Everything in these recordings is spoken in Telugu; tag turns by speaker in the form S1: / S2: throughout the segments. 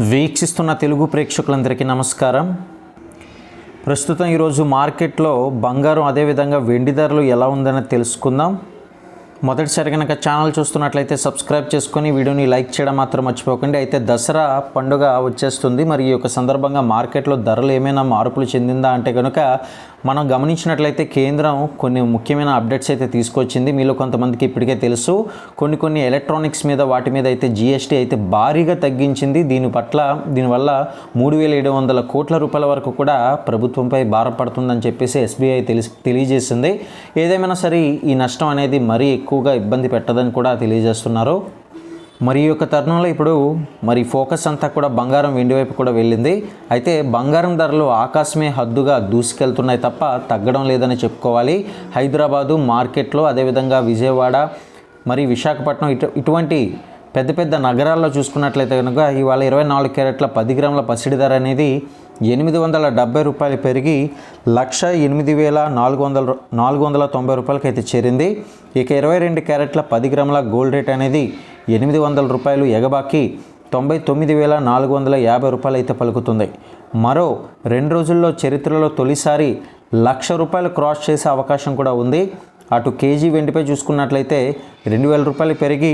S1: వీక్షిస్తున్న తెలుగు ప్రేక్షకులందరికీ నమస్కారం. ప్రస్తుతం ఈరోజు మార్కెట్లో బంగారం అదేవిధంగా వెండి ధరలు ఎలా ఉందని తెలుసుకుందాం. మొదటిసారి కనుక ఛానల్ చూస్తున్నట్లయితే సబ్స్క్రైబ్ చేసుకొని వీడియోని లైక్ చేయడం మాత్రం మర్చిపోకండి. అయితే దసరా పండుగ వచ్చేస్తుంది. మరి ఈ యొక్క సందర్భంగా మార్కెట్లో ధరలు ఏమైనా మార్పులు చెందిందా అంటే కనుక మనం గమనించినట్లయితే కేంద్రం కొన్ని ముఖ్యమైన అప్డేట్స్ అయితే తీసుకొచ్చింది. మీలో కొంతమందికి ఇప్పటికే తెలుసు. కొన్ని కొన్ని ఎలక్ట్రానిక్స్ మీద వాటి మీద అయితే జిఎస్టీ అయితే భారీగా తగ్గించింది. దీని పట్ల దీనివల్ల మూడు వేల ఏడు వందల కోట్ల రూపాయల వరకు కూడా ప్రభుత్వంపై భారం పడుతుందని చెప్పేసి ఎస్బీఐ తెలిసి తెలియజేసింది. ఏదేమైనా సరే ఈ నష్టం అనేది మరీ ఎక్కువగా ఇబ్బంది పెట్టదని కూడా తెలియజేస్తున్నారు. మరి యొక్క తరుణంలో ఇప్పుడు మరి ఫోకస్ అంతా కూడా బంగారం వెండి వైపు కూడా వెళ్ళింది. అయితే బంగారం ధరలు ఆకాశమే హద్దుగా దూసుకెళ్తున్నాయి తప్ప తగ్గడం లేదని చెప్పుకోవాలి. హైదరాబాదు మార్కెట్లో అదేవిధంగా విజయవాడ మరి విశాఖపట్నం ఇటు ఇటువంటి పెద్ద పెద్ద నగరాల్లో చూసుకున్నట్లయితే కనుక ఇవాళ ఇరవై నాలుగు క్యారెట్ల పది గ్రాముల పసిడి ధర అనేది ఎనిమిది వందల డెబ్బై రూపాయలు పెరిగి లక్ష ఎనిమిది వేల నాలుగు వందల నాలుగు వందల తొంభై రూపాయలకి అయితే చేరింది. ఇక ఇరవై రెండు క్యారెట్ల పది గ్రాముల గోల్డ్ రేట్ అనేది ఎనిమిది వందల రూపాయలు ఎగబాకి తొంభై తొమ్మిది వేల నాలుగు వందల యాభై రూపాయలు అయితే పలుకుతుంది. మరో రెండు రోజుల్లో చరిత్రలో తొలిసారి లక్ష రూపాయలు క్రాస్ చేసే అవకాశం కూడా ఉంది. అటు కేజీ వెండిపై చూసుకున్నట్లయితే రెండు వేల రూపాయలు పెరిగి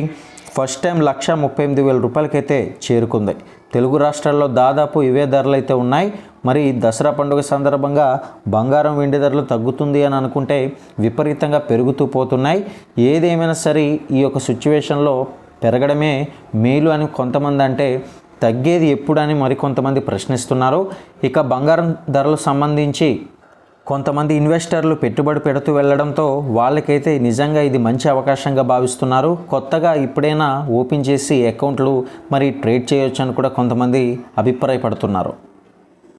S1: ఫస్ట్ టైం లక్ష ముప్పై ఎనిమిది వేల రూపాయలకైతే చేరుకుంది. తెలుగు రాష్ట్రాల్లో దాదాపు ఇవే ధరలు అయితే ఉన్నాయి. మరి దసరా పండుగ సందర్భంగా బంగారం వెండి ధరలు తగ్గుతుంది అని అనుకుంటే విపరీతంగా పెరుగుతూ పోతున్నాయి. ఏదేమైనా సరే ఈ యొక్క సిచ్యువేషన్లో పెరగడమే మేలు అని కొంతమంది అంటే తగ్గేది ఎప్పుడని మరికొంతమంది ప్రశ్నిస్తున్నారు. ఇక బంగారం ధరలు సంబంధించి కొంతమంది ఇన్వెస్టర్లు పెట్టుబడి పెడుతూ వెళ్ళడంతో వాళ్ళకైతే నిజంగా ఇది మంచి అవకాశంగా భావిస్తున్నారు. కొత్తగా ఇప్పుడైనా ఓపెన్ చేసి అకౌంట్లు మరి ట్రేడ్ చేయొచ్చు అని కూడా కొంతమంది అభిప్రాయపడుతున్నారు.